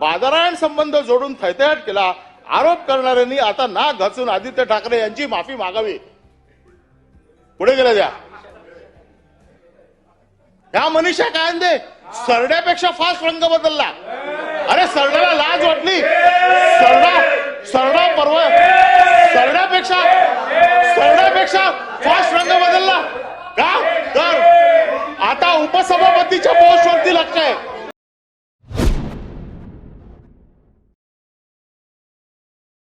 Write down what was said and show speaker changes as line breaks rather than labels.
बाजारायण संबंध जोडून थैथयाट केला. आरोप करणाऱ्यांनी आता ना घासून आदित्य ठाकरे यांची माफी मागावी. पुढे गेल्या द्या. ह्या मनीषा कायंदे सरड्यापेक्षा फास्ट रंग बदलला. अरे सरड्याला लाज वाटली. सरडा सरडा परवा सरड्यापेक्षा सरड्यापेक्षा फास्ट रंग बदलला. का? तर आता उपसभापतीच्या पोस्टवरती लक्ष आहे.